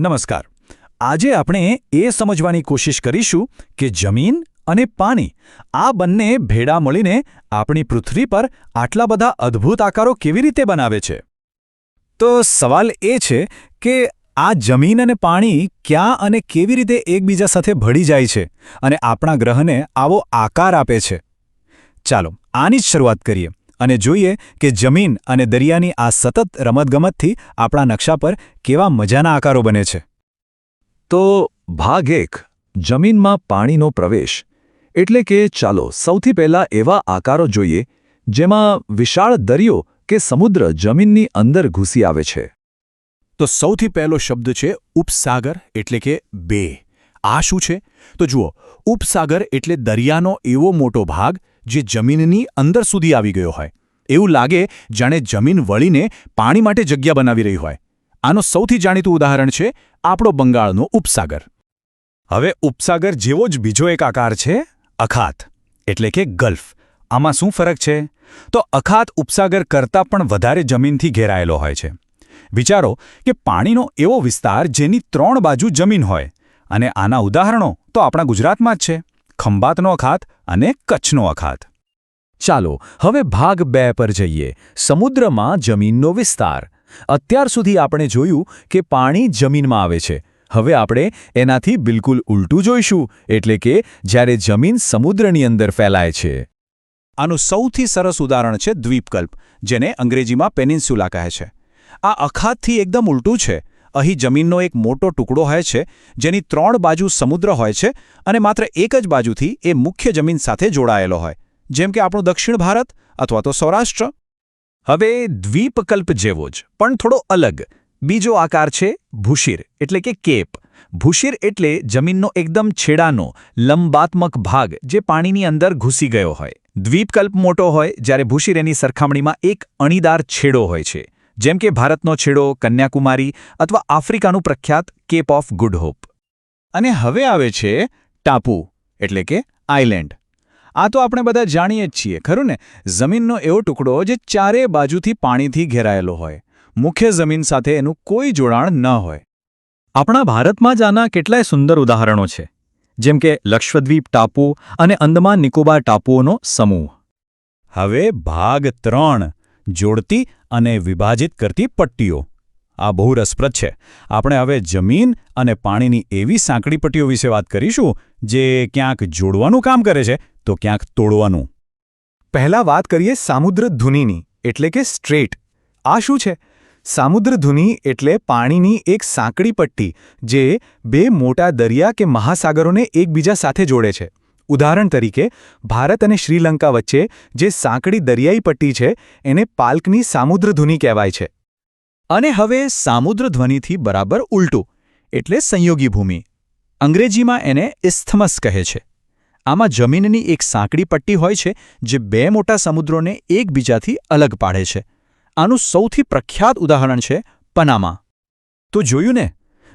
નમસ્કાર. આજે આપણે એ સમજવાની કોશિશ કરીશું કે જમીન અને પાણી, આ બંને ભેડા મળીને આપણી પૃથ્વી પર આટલા બધા અદ્ભુત આકારો કેવી રીતે બનાવે છે? તો સવાલ એ છે કે આ જમીન અને પાણી ક્યાં અને કેવી રીતે એકબીજા સાથે ભળી જાય છે અને આપણા ગ્રહને આવો આકાર આપે છે? ચાલો, આની જ શરૂઆત કરીએ. અને જોઈએ કે જમીન અને દરિયાની આ સતત રમતગમતથી આપણા નકશા પર કેવા મજાના આકારો બને છે. તો ભાગ એક જમીનમાં પાણીનો પ્રવેશ. એટલે કે ચાલો સૌથી પહેલા એવા આકારો જોઈએ જેમાં વિશાળ દરિયો કે સમુદ્ર જમીનની અંદર ઘૂસી આવે છે. તો સૌથી પહેલો શબ્દ છે ઉપસાગર એટલે કે બે. આ શું છે? તો જુઓ ઉપસાગર એટલે દરિયાનો એવો મોટો ભાગ જે જમીનની અંદર સુધી આવી ગયો હોય. એવું લાગે જાણે જમીન વળીને પાણી માટે જગ્યા બનાવી રહી હોય. આનો સૌથી જાણીતું ઉદાહરણ છે આપણો બંગાળનો ઉપસાગર. હવે ઉપસાગર જેવો જ બીજો એક આકાર છે અખાત, એટલે કે ગલ્ફ. આમાં શું ફરક છે? તો અખાત ઉપસાગર કરતાં પણ વધારે જમીનથી ઘેરાયેલો હોય છે. વિચારો કે પાણીનો એવો વિસ્તાર જેની ત્રણ બાજુ જમીન હોય. અને આના ઉદાહરણો તો આપણા ગુજરાતમાં જ છે. ખંભાતનો અખાત અને કચ્છનો અખાત. ચાલો, હવે ભાગ બે પર જઈએ. સમુદ્રમાં જમીનનો વિસ્તાર. અત્યાર સુધી આપણે જોયું કે પાણી જમીનમાં આવે છે. હવે આપણે એનાથી બિલકુલ ઉલટું જોઈશું, એટલે કે જ્યારે જમીન સમુદ્રની અંદર ફેલાય છે. આનું સૌથી સરસ ઉદાહરણ છે દ્વીપકલ્પ, જેને અંગ્રેજીમાં પેનિન્સ્યુલા કહે છે. આ અખાતથી એકદમ ઉલટું છે. અહીં જમીનનો એક મોટો ટુકડો હોય છે, જેની ત્રણ બાજુ સમુદ્ર હોય છે અને માત્ર એક જ બાજુથી એ મુખ્ય જમીન સાથે જોડાયેલો હોય. જેમ કે આપણું દક્ષિણ ભારત અથવા તો સૌરાષ્ટ્ર. હવે દ્વીપકલ્પ જેવો જ, પણ થોડો અલગ. બીજો આકાર છે ભૂશીર, એટલે કે કેપ. ભૂશીર એટલે જમીનનો એકદમ છેડાનો, લંબાત્મક ભાગ જે પાણીની અંદર ઘૂસી ગયો હોય. દ્વીપકલ્પ મોટો હોય, જ્યારે ભૂશીર એની સરખામણીમાં એક અણીદાર છેડો હોય છે. જેમ કે ભારતનો છેડો, કન્યાકુમારી અથવા આફ્રિકાનું પ્રખ્યાત કેપ ઓફ ગુડ હોપ અને હવે આવે છે ટાપુ, એટલે કે આઇલેન્ડ. આ તો આપણે બધા જાણીએ જ છીએ, ખરું ને? જમીનનો એવો ટુકડો જે ચારે બાજુથી પાણીથી ઘેરાયેલો હોય. મુખ્ય જમીન સાથે એનું કોઈ જોડાણ ન હોય. આપણા ભારતમાં જ આના કેટલાય સુંદર ઉદાહરણો છે. જેમ કે લક્ષદ્વીપ ટાપુ અને અંદમાન નિકોબાર ટાપુઓનો સમૂહ. હવે ભાગ ત્રણ, જોડતી અને વિભાજિત કરતી પટ્ટીઓ. આ બહુ રસપ્રદ છે. આપણે હવે જમીન અને પાણીની એવી સાંકડી પટ્ટીઓ વિશે વાત કરીશું, જે ક્યાંક જોડવાનું કામ કરે છે, તો ક્યાંક તોડવાનું. પહેલા વાત કરીએ સામુદ્ર ધુનીની, એટલે કે સ્ટ્રેટ. આ શું છે? સામુદ્ર ધુની એટલે પાણીની એક સાંકડી પટ્ટી, જે બે મોટા દરિયા કે મહાસાગરોને એકબીજા સાથે જોડે છે. ઉદાહરણ તરીકે, ભારત અને શ્રીલંકા વચ્ચે જે સાંકડી દરિયાઈ પટ્ટી છે, એને પાલ્કની સામુદ્રધ્વનિ કહેવાય છે. અને હવે સામુદ્રધ્વનિથી બરાબર ઉલટું, એટલે સંયોગી ભૂમિ. અંગ્રેજીમાં એને ઇસ્થમસ કહે છે. આમાં જમીનની એક સાંકડી પટ્ટી હોય છે, જે બે મોટા સમુદ્રોને એકબીજાથી અલગ પાડે છે. આનું સૌથી પ્રખ્યાત ઉદાહરણ છે, પનામા. તો જોયું ને,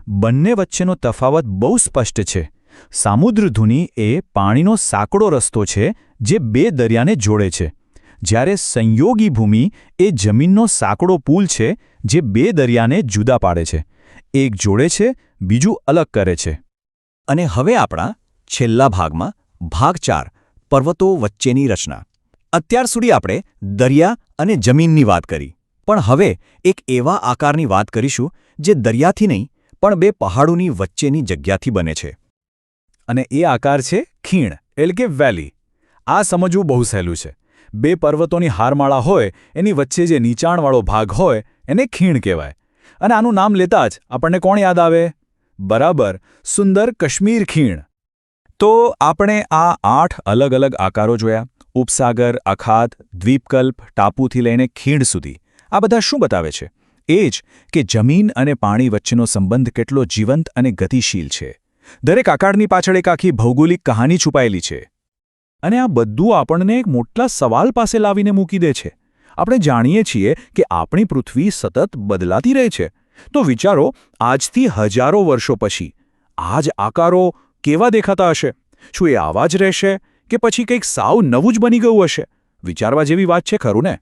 બંને વચ્ચેનો તફાવત બહુ સ્પષ્ટ છે. સામુદ્રધુની એ પાણીનો સાંકડો રસ્તો છે જે બે દરિયાને જોડે છે. જ્યારે સંયોગી ભૂમિ એ જમીનનો સાંકડો પુલ છે જે બે દરિયાને જુદા પાડે છે. એક જોડે છે, બીજું અલગ કરે છે. અને હવે આપણા છેલ્લા ભાગમાં ભાગ ચાર, પર્વતો વચ્ચેની રચના. અત્યાર સુધી આપણે દરિયા અને જમીનની વાત કરી. પણ હવે એક એવા આકારની વાત કરીશું જે દરિયાથી નહીં, પણ બે પહાડોની વચ્ચેની જગ્યાથી બને છે. અને એ આકાર છે ખીણ, એટલે કે વેલી. આ સમજવું બહુ સહેલું છે. બે પર્વતોની હારમાળા હોય, એની વચ્ચે જે નીચાણવાળો ભાગ હોય, એને ખીણ કહેવાય. અને આનું નામ લેતા જ આપણને કોણ યાદ આવે? બરાબર, સુંદર કશ્મીર ખીણ. તો આપણે આ આઠ અલગ અલગ આકારો જોયા. ઉપસાગર, અખાત, દ્વીપકલ્પ, ટાપુથી લઈને ખીણ સુધી. આ બધા શું બતાવે છે? એ જ કે જમીન અને પાણી વચ્ચેનો સંબંધ કેટલો જીવંત અને ગતિશીલ છે. દરેક આકારની પાછળ એક આખી ભૌગોલિક કહાની છુપાયેલી છે. અને આ બધું આપણને એક મોટલા સવાલ પાસે લાવીને મૂકી દે છે. આપણે જાણીએ છીએ કે આપણી પૃથ્વી સતત બદલાતી રહે છે. તો વિચારો, આજથી હજારો વર્ષો પછી આ જ આકારો કેવા દેખાતા હશે? શું એ આવા જ રહેશે કે પછી કંઈક સાવ નવું જ બની ગયું હશે? વિચારવા જેવી વાત છે, ખરું ને?